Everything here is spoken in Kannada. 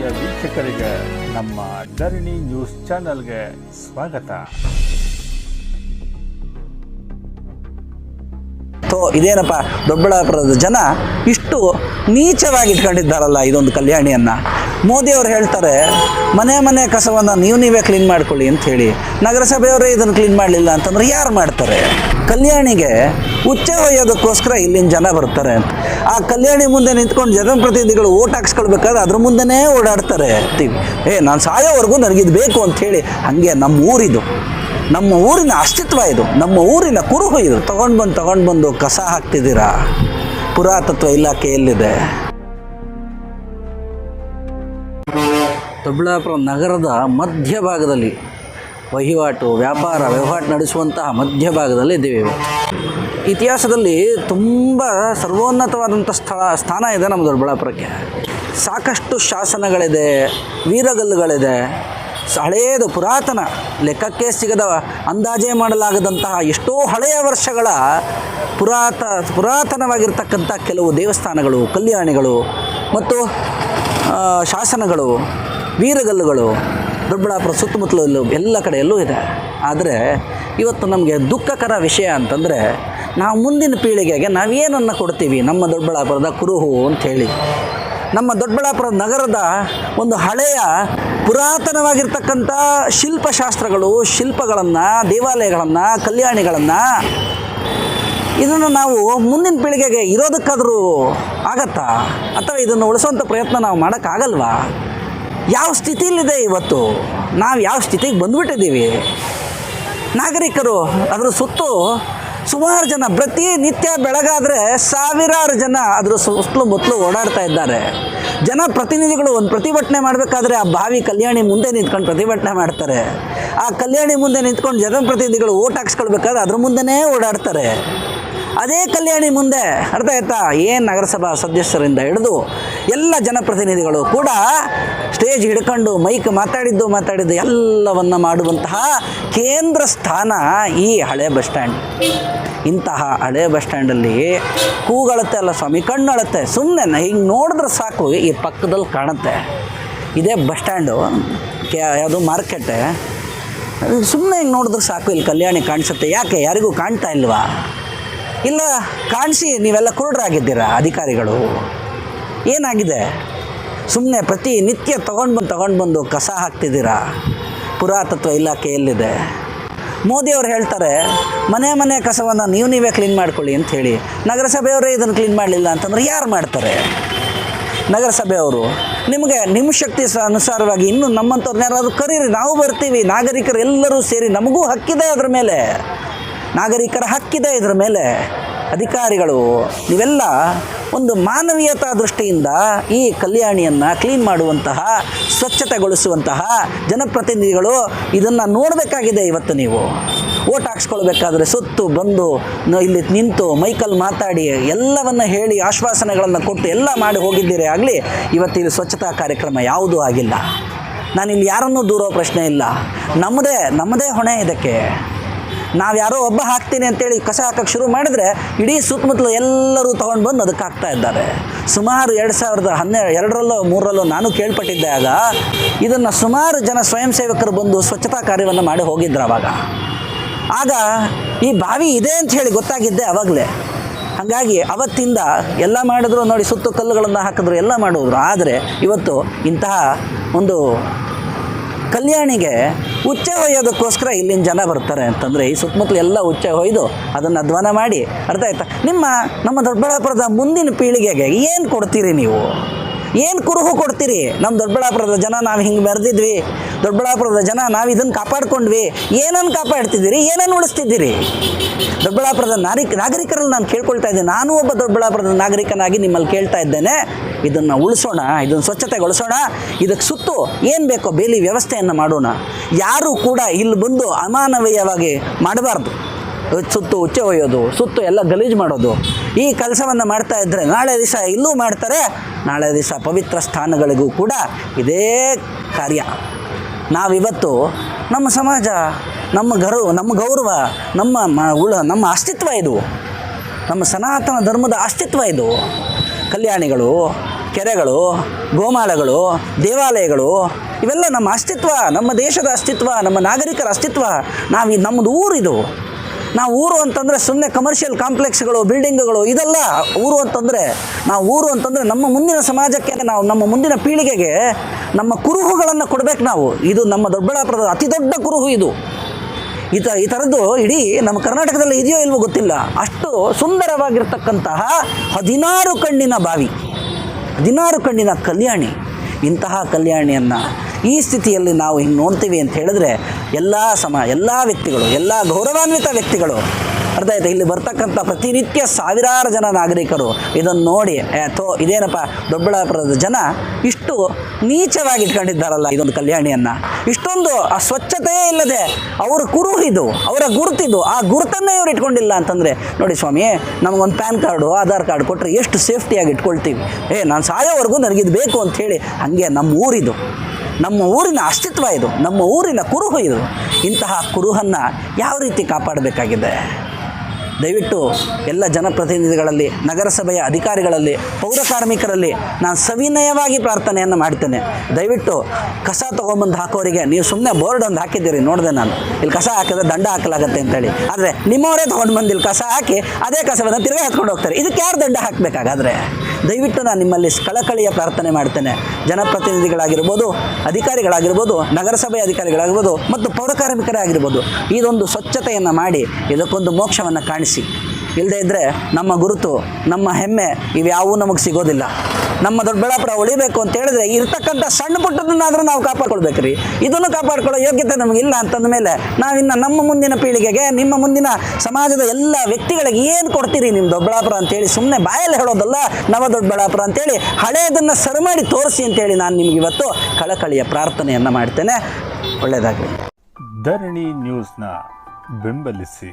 ಪ್ರಿಯ ವೀಕ್ಷಕರಿಗೆ ನಮ್ಮ ಧರಣಿ ನ್ಯೂಸ್ ಚಾನೆಲ್ಗೆ ಸ್ವಾಗತ. ಇದೇನಪ್ಪ, ದೊಡ್ಡಬಳ್ಳಾಪುರದ ಜನ ಇಷ್ಟು ನೀಚವಾಗಿ ಇಟ್ಕೊಂಡಿದ್ದಾರಲ್ಲ ಇದೊಂದು ಕಲ್ಯಾಣಿಯನ್ನು. ಮೋದಿಯವರು ಹೇಳ್ತಾರೆ, ಮನೆ ಮನೆ ಕಸವನ್ನು ನೀವು ನೀವೇ ಕ್ಲೀನ್ ಮಾಡ್ಕೊಳ್ಳಿ ಅಂತ ಹೇಳಿ. ನಗರಸಭೆಯವರೇ ಇದನ್ನು ಕ್ಲೀನ್ ಮಾಡಲಿಲ್ಲ ಅಂತಂದ್ರೆ ಯಾರು ಮಾಡ್ತಾರೆ? ಕಲ್ಯಾಣಿಗೆ ಉಚ್ಚ ಒಯ್ಯೋದಕ್ಕೋಸ್ಕರ ಇಲ್ಲಿನ ಜನ ಬರ್ತಾರೆ ಅಂತ. ಆ ಕಲ್ಯಾಣಿ ಮುಂದೆ ನಿಂತ್ಕೊಂಡು ಜನಪ್ರತಿನಿಧಿಗಳು ಓಟ್ ಹಾಕ್ಸ್ಕೊಳ್ಬೇಕಾದ್ರೆ ಅದ್ರ ಮುಂದೆನೇ ಓಡಾಡ್ತಾರೆ. ಏ, ನಾನು ಸಾಯೋವರೆಗೂ ನನಗಿದು ಬೇಕು ಅಂತ ಹೇಳಿ, ಹಾಗೆ ನಮ್ಮ ಊರಿದು. ನಮ್ಮ ಊರಿನ ಅಸ್ತಿತ್ವ ಇದು. ನಮ್ಮ ಊರಿನ ಕುರುಹು ಇದು. ತಗೊಂಡು ಬಂದು ತಗೊಂಡು ಬಂದು ಕಸ ಹಾಕ್ತಿದ್ದೀರಾ? ಪುರಾತತ್ವ ಇಲಾಖೆ ಎಲ್ಲಿದೆ ದೊಡ್ಡಬಳ್ಳಾಪುರ ನಗರದ ಮಧ್ಯಭಾಗದಲ್ಲಿ ವಹಿವಾಟು, ವ್ಯಾಪಾರ, ವ್ಯವಹಾರ ನಡೆಸುವಂತಹ ಮಧ್ಯಭಾಗದಲ್ಲಿ ಇದ್ದೀವಿ. ಇತಿಹಾಸದಲ್ಲಿ ತುಂಬ ಸರ್ವೋನ್ನತವಾದಂಥ ಸ್ಥಳ, ಸ್ಥಾನ ಇದೆ ನಮ್ಮ ದೊಡ್ಡಬಳ್ಳಾಪುರಕ್ಕೆ. ಸಾಕಷ್ಟು ಶಾಸನಗಳಿದೆ, ವೀರಗಲ್ಲುಗಳಿದೆ. ಹಳೆಯದು ಪುರಾತನ ಲೆಕ್ಕಕ್ಕೆ ಸಿಗದ ಅಂದಾಜೇ ಮಾಡಲಾಗದಂತಹ ಎಷ್ಟೋ ಹಳೆಯ ವರ್ಷಗಳ ಪುರಾತ, ಪುರಾತನವಾಗಿರ್ತಕ್ಕಂಥ ಕೆಲವು ದೇವಸ್ಥಾನಗಳು, ಕಲ್ಯಾಣಿಗಳು ಮತ್ತು ಶಾಸನಗಳು, ವೀರಗಲ್ಲುಗಳು ದೊಡ್ಡಬಳ್ಳಾಪುರ ಸುತ್ತಮುತ್ತಲೂ ಎಲ್ಲ ಕಡೆಯಲ್ಲೂ ಇದೆ. ಆದರೆ ಇವತ್ತು ನಮಗೆ ದುಃಖಕರ ವಿಷಯ ಅಂತಂದರೆ ನಾವು ಮುಂದಿನ ಪೀಳಿಗೆಗೆ ನಾವೇನನ್ನು ಕೊಡ್ತೀವಿ? ನಮ್ಮ ದೊಡ್ಡಬಳ್ಳಾಪುರದ ಕುರುಹು ಅಂಥೇಳಿ ನಮ್ಮ ದೊಡ್ಡಬಳ್ಳಾಪುರ ನಗರದ ಒಂದು ಹಳೆಯ ಪುರಾತನವಾಗಿರ್ತಕ್ಕಂಥ ಶಿಲ್ಪಶಾಸ್ತ್ರಗಳು, ಶಿಲ್ಪಗಳನ್ನು, ದೇವಾಲಯಗಳನ್ನು, ಕಲ್ಯಾಣಿಗಳನ್ನು ಇದನ್ನು ನಾವು ಮುಂದಿನ ಪೀಳಿಗೆಗೆ ಇರೋದಕ್ಕಾದರೂ ಆಗತ್ತಾ? ಅಥವಾ ಇದನ್ನು ಉಳಿಸೋಂಥ ಪ್ರಯತ್ನ ನಾವು ಮಾಡೋಕ್ಕಾಗಲ್ವಾ? ಯಾವ ಸ್ಥಿತಿಯಲ್ಲಿದೆ ಇವತ್ತು? ನಾವು ಯಾವ ಸ್ಥಿತಿಗೆ ಬಂದುಬಿಟ್ಟಿದ್ದೀವಿ? ನಾಗರಿಕರು, ಅದರ ಸುತ್ತು ಸುಮಾರು ಜನ, ಪ್ರತಿ ನಿತ್ಯ ಬೆಳಗಾದರೆ ಸಾವಿರಾರು ಜನ ಅದರ ಸುತ್ತಲೂ ಮುತ್ತಲು ಓಡಾಡ್ತಾ ಇದ್ದಾರೆ. ಜನ ಪ್ರತಿನಿಧಿಗಳು ಒಂದು ಪ್ರತಿಭಟನೆ ಮಾಡಬೇಕಾದ್ರೆ ಆ ಬಾವಿ ಕಲ್ಯಾಣಿ ಮುಂದೆ ನಿಂತ್ಕೊಂಡು ಪ್ರತಿಭಟನೆ ಮಾಡ್ತಾರೆ. ಆ ಕಲ್ಯಾಣಿ ಮುಂದೆ ನಿಂತ್ಕೊಂಡು ಜನಪ್ರತಿನಿಧಿಗಳು ಓಟ್ ಹಾಕ್ಸ್ಕೊಳ್ಬೇಕಾದ್ರೆ ಅದ್ರ ಮುಂದೆನೇ ಓಡಾಡ್ತಾರೆ. ಅದೇ ಕಲ್ಯಾಣಿ ಮುಂದೆ, ಅರ್ಥ ಆಯ್ತಾ? ಏನು ನಗರಸಭಾ ಸದಸ್ಯರಿಂದ ಹಿಡಿದು ಎಲ್ಲ ಜನಪ್ರತಿನಿಧಿಗಳು ಕೂಡ ಸ್ಟೇಜ್ ಹಿಡ್ಕೊಂಡು ಮೈಕ್ ಮಾತಾಡಿದ್ದು ಮಾತಾಡಿದ್ದು ಎಲ್ಲವನ್ನು ಮಾಡುವಂತಹ ಕೇಂದ್ರ ಸ್ಥಾನ ಈ ಹಳೆ ಬಸ್ ಸ್ಟ್ಯಾಂಡ್. ಇಂತಹ ಹಳೆ ಬಸ್ ಸ್ಟ್ಯಾಂಡಲ್ಲಿ ಕೂಗಳತ್ತೆ ಅಲ್ಲ ಸ್ವಾಮಿ, ಕಣ್ಣಳತ್ತೆ ಸುಮ್ಮನೆ ಹಿಂಗೆ ನೋಡಿದ್ರೆ ಸಾಕು, ಈ ಪಕ್ಕದಲ್ಲಿ ಕಾಣುತ್ತೆ. ಇದೇ ಬಸ್ ಸ್ಟ್ಯಾಂಡು, ಕೆ ಯಾವುದು ಮಾರ್ಕೆಟೆ. ಸುಮ್ಮನೆ ಹಿಂಗೆ ನೋಡಿದ್ರೆ ಸಾಕು, ಇಲ್ಲಿ ಕಲ್ಯಾಣಿ ಕಾಣಿಸುತ್ತೆ. ಯಾಕೆ? ಯಾರಿಗೂ ಕಾಣ್ತಾ ಇಲ್ವಾ? ಇಲ್ಲ, ಕಾಣಿಸಿ, ನೀವೆಲ್ಲ ಕುರುಡರಾಗಿದ್ದೀರಾ ಅಧಿಕಾರಿಗಳು? ಏನಾಗಿದೆ? ಸುಮ್ಮನೆ ಪ್ರತಿ ನಿತ್ಯ ತೊಗೊಂಡು ಬಂದು ತೊಗೊಂಡು ಬಂದು ಕಸ ಹಾಕ್ತಿದ್ದೀರಾ? ಪುರಾತತ್ವ ಇಲಾಖೆ ಎಲ್ಲಿದೆ? ಮೋದಿಯವರು ಹೇಳ್ತಾರೆ, ಮನೆ ಮನೆ ಕಸವನ್ನು ನೀವು ನೀವೇ ಕ್ಲೀನ್ ಮಾಡ್ಕೊಳ್ಳಿ ಅಂತ ಹೇಳಿ. ನಗರಸಭೆಯವರೇ ಇದನ್ನು ಕ್ಲೀನ್ ಮಾಡಲಿಲ್ಲ ಅಂತಂದ್ರೆ ಯಾರು ಮಾಡ್ತಾರೆ? ನಗರಸಭೆಯವರು, ನಿಮಗೆ ನಿಮ್ಮ ಶಕ್ತಿ ಅನುಸಾರವಾಗಿ ಇನ್ನೂ ನಮ್ಮಂಥವ್ರನ್ನ ಯಾರಾದರೂ ಕರೀರಿ, ನಾವು ಬರ್ತೀವಿ. ನಾಗರಿಕರು ಎಲ್ಲರೂ ಸೇರಿ ನಮಗೂ ಹಕ್ಕಿದೆ ಅದರ ಮೇಲೆ. ನಾಗರಿಕರ ಹಕ್ಕಿದೆ ಇದರ ಮೇಲೆ. ಅಧಿಕಾರಿಗಳು, ನೀವೆಲ್ಲ ಒಂದು ಮಾನವೀಯತಾ ದೃಷ್ಟಿಯಿಂದ ಈ ಕಲ್ಯಾಣಿಯನ್ನು ಕ್ಲೀನ್ ಮಾಡುವಂತಹ, ಸ್ವಚ್ಛತೆಗೊಳಿಸುವಂತಹ ಜನಪ್ರತಿನಿಧಿಗಳು ಇದನ್ನು ನೋಡಬೇಕಾಗಿದೆ ಇವತ್ತು ನೀವು. ಓಟ್ ಹಾಕ್ಸ್ಕೊಳ್ಬೇಕಾದ್ರೆ ಸುತ್ತು, ಬಂದು ಇಲ್ಲಿ ನಿಂತು, ಮೈಕಲ್ ಮಾತಾಡಿ, ಎಲ್ಲವನ್ನು ಹೇಳಿ, ಆಶ್ವಾಸನೆಗಳನ್ನು ಕೊಟ್ಟು ಎಲ್ಲ ಮಾಡಿ ಹೋಗಿದ್ದೀರಿ ಆಗಲಿ, ಇವತ್ತು ಇಲ್ಲಿ ಸ್ವಚ್ಛತಾ ಕಾರ್ಯಕ್ರಮ ಯಾವುದೂ ಆಗಿಲ್ಲ. ನಾನಿಲ್ಲಿ ಯಾರನ್ನೂ ದೂರೋ ಪ್ರಶ್ನೆ ಇಲ್ಲ. ನಮ್ಮದೇ ನಮ್ಮದೇ ಹೊಣೆ ಇದಕ್ಕೆ. ನಾವು ಯಾರೋ ಒಬ್ಬ ಹಾಕ್ತೀನಿ ಅಂತೇಳಿ ಕಸ ಹಾಕಕ್ಕೆ ಶುರು ಮಾಡಿದರೆ ಇಡೀ ಸುತ್ತಮುತ್ತಲು ಎಲ್ಲರೂ ತೊಗೊಂಡು ಬಂದು ಅದಕ್ಕೆ ಹಾಕ್ತಾ ಇದ್ದಾರೆ. ಸುಮಾರು ಎರಡು ಸಾವಿರದ ಹನ್ನೆರಡು ಎರಡರಲ್ಲೋ ಮೂರರಲ್ಲೋ ನಾನು ಕೇಳ್ಪಟ್ಟಿದ್ದೆ ಆಗ ಇದನ್ನು ಸುಮಾರು ಜನ ಸ್ವಯಂ ಸೇವಕರು ಬಂದು ಸ್ವಚ್ಛತಾ ಕಾರ್ಯವನ್ನು ಮಾಡಿ ಹೋಗಿದ್ರು ಅವಾಗ. ಆಗ ಈ ಬಾವಿ ಇದೆ ಅಂತ ಹೇಳಿ ಗೊತ್ತಾಗಿದ್ದೆ ಅವಾಗಲೇ. ಹಾಗಾಗಿ ಅವತ್ತಿಂದ ಎಲ್ಲ ಮಾಡಿದ್ರು ನೋಡಿ ಸುತ್ತು ಕಲ್ಲುಗಳನ್ನು ಹಾಕಿದ್ರು, ಎಲ್ಲ ಮಾಡಿದ್ರು. ಆದರೆ ಇವತ್ತು ಇಂತಹ ಒಂದು ಕಲ್ಯಾಣಿಗೆ ಉಚ್ಚ ಹೊಯ್ಯೋದಕ್ಕೋಸ್ಕರ ಇಲ್ಲಿನ ಜನ ಬರ್ತಾರೆ ಅಂತಂದರೆ ಈ ಸುತ್ತಮುತ್ತಲು ಎಲ್ಲ ಉಚ್ಚ ಹೊಯ್ದು ಅದನ್ನು ಧ್ವನ ಮಾಡಿ. ಅರ್ಥ ಆಯ್ತಾ? ನಿಮ್ಮ, ನಮ್ಮ ದೊಡ್ಡಬಳ್ಳಾಪುರದ ಮುಂದಿನ ಪೀಳಿಗೆಗೆ ಏನು ಕೊಡ್ತೀರಿ ನೀವು? ಏನು ಕುರುಹು ಕೊಡ್ತೀರಿ? ನಮ್ಮ ದೊಡ್ಡಬಳ್ಳಾಪುರದ ಜನ, ನಾವು ಹಿಂಗೆ ಬರೆದಿದ್ವಿ. ದೊಡ್ಡಬಳ್ಳಾಪುರದ ಜನ, ನಾವು ಇದನ್ನು ಕಾಪಾಡ್ಕೊಂಡ್ವಿ. ಏನನ್ನು ಕಾಪಾಡ್ತಿದ್ದೀರಿ? ಏನನ್ನು ಉಳಿಸ್ತಿದ್ದೀರಿ? ದೊಡ್ಡಬಳ್ಳಾಪುರದ ನಾಗರಿಕ ನಾಗರಿಕರಲ್ಲಿ ನಾನು ಕೇಳ್ಕೊಳ್ತಾ ಇದ್ದೀನಿ ನಾನು ಒಬ್ಬ ದೊಡ್ಡಬಳ್ಳಾಪುರದ ನಾಗರಿಕನಾಗಿ ನಿಮ್ಮಲ್ಲಿ ಕೇಳ್ತಾ ಇದ್ದೇನೆ. ಇದನ್ನು ಉಳಿಸೋಣ ಇದನ್ನು ಸ್ವಚ್ಛತೆಗೊಳಿಸೋಣ. ಇದಕ್ಕೆ ಸುತ್ತು ಏನು ಬೇಕೋ ಬೇಲಿ ವ್ಯವಸ್ಥೆಯನ್ನು ಮಾಡೋಣ. ಯಾರು ಕೂಡ ಇಲ್ಲಿ ಬಂದು ಅಮಾನವೀಯವಾಗಿ ಮಾಡಬಾರ್ದು. ಸುತ್ತು ಉಚ್ಚೆ ಒಯ್ಯೋದು, ಸುತ್ತು ಎಲ್ಲ ಗಲೀಜು ಮಾಡೋದು. ಈ ಕೆಲಸವನ್ನು ಮಾಡ್ತಾ ಇದ್ದರೆ ನಾಳೆ ದಿವಸ ಇಲ್ಲೂ ಮಾಡ್ತಾರೆ, ನಾಳೆ ದಿವಸ ಪವಿತ್ರ ಸ್ಥಾನಗಳಿಗೂ ಕೂಡ ಇದೇ ಕಾರ್ಯ. ನಾವಿವತ್ತು ನಮ್ಮ ಸಮಾಜ, ನಮ್ಮ ಗರು, ನಮ್ಮ ಗೌರವ, ನಮ್ಮ ಉಳ, ನಮ್ಮ ಅಸ್ತಿತ್ವ ಇದು. ನಮ್ಮ ಸನಾತನ ಧರ್ಮದ ಅಸ್ತಿತ್ವ ಇದು. ಕಲ್ಯಾಣಿಗಳು, ಕೆರೆಗಳು, ಗೋಮಾಳಗಳು, ದೇವಾಲಯಗಳು, ಇವೆಲ್ಲ ನಮ್ಮ ಅಸ್ತಿತ್ವ, ನಮ್ಮ ದೇಶದ ಅಸ್ತಿತ್ವ, ನಮ್ಮ ನಾಗರಿಕರ ಅಸ್ತಿತ್ವ. ನಾವು ನಮ್ಮದು ಊರಿದು. ನಾವು ಊರು ಅಂತಂದರೆ ಸುಮ್ಮನೆ ಕಮರ್ಷಿಯಲ್ ಕಾಂಪ್ಲೆಕ್ಸ್ಗಳು ಬಿಲ್ಡಿಂಗ್ಗಳು ಇದೆಲ್ಲ ಊರು ಅಂತಂದರೆ, ನಾವು ಊರು ಅಂತಂದರೆ ನಮ್ಮ ಮುಂದಿನ ಸಮಾಜಕ್ಕೆ, ನಾವು ನಮ್ಮ ಮುಂದಿನ ಪೀಳಿಗೆಗೆ ನಮ್ಮ ಕುರುಹುಗಳನ್ನು ಕೊಡಬೇಕು ನಾವು. ಇದು ನಮ್ಮ ದೊಡ್ಡಬಳ್ಳಾಪುರದ ಅತಿ ದೊಡ್ಡ ಕುರುಹು ಇದು. ಈ ಥರ ಈ ಥರದ್ದು ಇಡೀ ನಮ್ಮ ಕರ್ನಾಟಕದಲ್ಲಿ ಇದೆಯೋ ಇಲ್ವೋ ಗೊತ್ತಿಲ್ಲ. ಅಷ್ಟು ಸುಂದರವಾಗಿರ್ತಕ್ಕಂತಹ ಹದಿನಾರು ಕಣ್ಣಿನ ಬಾವಿ, ಹದಿನಾರು ಕಣ್ಣಿನ ಕಲ್ಯಾಣಿ, ಇಂತಹ ಕಲ್ಯಾಣಿಯನ್ನು ಈ ಸ್ಥಿತಿಯಲ್ಲಿ ನಾವು ಹಿಂಗೆ ನೋಡ್ತೀವಿ ಅಂತ ಹೇಳಿದ್ರೆ ಎಲ್ಲ ಸಮ, ಎಲ್ಲ ವ್ಯಕ್ತಿಗಳು, ಎಲ್ಲ ಗೌರವಾನ್ವಿತ ವ್ಯಕ್ತಿಗಳು, ಅರ್ಥ ಆಯ್ತು? ಇಲ್ಲಿ ಬರ್ತಕ್ಕಂಥ ಪ್ರತಿನಿತ್ಯ ಸಾವಿರಾರು ಜನ ನಾಗರಿಕರು ಇದನ್ನು ನೋಡಿ ಥೋ, ಇದೇನಪ್ಪ ದೊಡ್ಡಬಳ್ಳಾಪುರದ ಜನ ಇಷ್ಟು ನೀಚವಾಗಿ ಇಟ್ಕೊಂಡಿದ್ದಾರಲ್ಲ ಇದೊಂದು ಕಲ್ಯಾಣಿಯನ್ನು. ಇಷ್ಟೊಂದು ಆ ಸ್ವಚ್ಛತೆಯೇ ಇಲ್ಲದೆ ಅವರ ಕುರುಹಿದು ಅವರ ಗುರುತಿದು ಆ ಗುರುತನ್ನೇ ಇವ್ರು ಇಟ್ಕೊಂಡಿಲ್ಲ ಅಂತಂದರೆ, ನೋಡಿ ಸ್ವಾಮಿ, ನಮಗೊಂದು ಪ್ಯಾನ್ ಕಾರ್ಡು, ಆಧಾರ್ ಕಾರ್ಡ್ ಕೊಟ್ಟರೆ ಎಷ್ಟು ಸೇಫ್ಟಿಯಾಗಿ ಇಟ್ಕೊಳ್ತೀವಿ. ಏ, ನಾನು ಸಾಯೋವರೆಗೂ ನನಗಿದು ಬೇಕು ಅಂತ ಹೇಳಿ, ಹಾಗೆ ನಮ್ಮ ಊರಿದು ನಮ್ಮ ಊರಿನ ಅಸ್ತಿತ್ವ ಇದು, ನಮ್ಮ ಊರಿನ ಕುರುಹು ಇದು. ಇಂತಹ ಕುರುಹನ್ನು ಯಾವ ರೀತಿ ಕಾಪಾಡಬೇಕಾಗಿದೆ? ದಯವಿಟ್ಟು ಎಲ್ಲ ಜನಪ್ರತಿನಿಧಿಗಳಲ್ಲಿ, ನಗರಸಭೆಯ ಅಧಿಕಾರಿಗಳಲ್ಲಿ ಪೌರ ಕಾರ್ಮಿಕರಲ್ಲಿ ನಾನು ಸವಿನಯವಾಗಿ ಪ್ರಾರ್ಥನೆಯನ್ನು ಮಾಡ್ತೇನೆ. ದಯವಿಟ್ಟು ಕಸ ತೊಗೊಂಬಂದು ಹಾಕೋರಿಗೆ, ನೀವು ಸುಮ್ಮನೆ ಬೋರ್ಡ್ ಒಂದು ಹಾಕಿದ್ದೀರಿ, ನೋಡಿದೆ ನಾನು. ಇಲ್ಲಿ ಕಸ ಹಾಕಿದ್ರೆ ದಂಡ ಹಾಕಲಾಗತ್ತೆ ಅಂತೇಳಿ. ಆದರೆ ನಿಮ್ಮವರೇ ತೊಗೊಂಡು ಬಂದಿಲ್ಲಿ ಕಸ ಹಾಕಿ, ಅದೇ ಕಸವನ್ನು ತಿರುಗಿ ಹಾಕ್ಕೊಂಡು ಹೋಗ್ತಾರೆ. ಇದಕ್ಕೆ ಯಾರು ದಂಡ ಹಾಕಬೇಕಾಗಾದ್ರೆ? ದಯವಿಟ್ಟು ನಾನು ನಿಮ್ಮಲ್ಲಿ ಕಳಕಳಿಯ ಪ್ರಾರ್ಥನೆ ಮಾಡ್ತೇನೆ. ಜನಪ್ರತಿನಿಧಿಗಳಾಗಿರ್ಬೋದು, ಅಧಿಕಾರಿಗಳಾಗಿರ್ಬೋದು ನಗರಸಭೆ ಅಧಿಕಾರಿಗಳಾಗಿರ್ಬೋದು ಮತ್ತು ಪೌರ ಕಾರ್ಮಿಕರೇ ಆಗಿರ್ಬೋದು. ಇದೊಂದು ಸ್ವಚ್ಛತೆಯನ್ನು ಮಾಡಿ, ಇದಕ್ಕೊಂದು ಮೋಕ್ಷವನ್ನು ಕಾಣಿಸಿ. ಇಲ್ಲದೇ ಇದ್ದರೆ ನಮ್ಮ ಗುರುತು, ನಮ್ಮ ಹೆಮ್ಮೆ ಇವ್ಯಾವೂ ನಮಗೆ ಸಿಗೋದಿಲ್ಲ. ನಮ್ಮ ದೊಡ್ಡಬಳ್ಳಾಪುರ ಉಳಿಬೇಕು ಅಂತ ಹೇಳಿದ್ರೆ ಇರ್ತಕ್ಕಂಥ ಸಣ್ಣ ಪುಟ್ಟದನ್ನಾದರೂ ನಾವು ಕಾಪಾಡ್ಕೊಳ್ಬೇಕು ರೀ ಇದನ್ನು ಕಾಪಾಡ್ಕೊಳ್ಳೋ ಯೋಗ್ಯತೆ ನಮಗಿಲ್ಲ ಅಂತಂದ ಮೇಲೆ ನಾವಿನ್ನು ನಮ್ಮ ಮುಂದಿನ ಪೀಳಿಗೆಗೆ, ನಿಮ್ಮ ಮುಂದಿನ ಸಮಾಜದ ಎಲ್ಲ ವ್ಯಕ್ತಿಗಳಿಗೆ ಏನು ಕೊಡ್ತೀರಿ ನಿಮ್ಮ ದೊಡ್ಡಬಳ್ಳಾಪುರ ಅಂತೇಳಿ ಸುಮ್ಮನೆ ಬಾಯಲ್ಲಿ ಹೇಳೋದಲ್ಲ, ನವ ದೊಡ್ಡಬಳ್ಳಾಪುರ ಅಂತೇಳಿ ಹಳೆಯದನ್ನು ಸರಿ ಮಾಡಿ ತೋರಿಸಿ ಅಂತೇಳಿ ನಾನು ನಿಮ್ಗೆ ಇವತ್ತು ಕಳಕಳಿಯ ಪ್ರಾರ್ಥನೆಯನ್ನು ಮಾಡ್ತೇನೆ. ಒಳ್ಳೆಯದಾಗಲಿ ಧರಣಿ ನ್ಯೂಸ್ನ ಬೆಂಬಲಿಸಿ.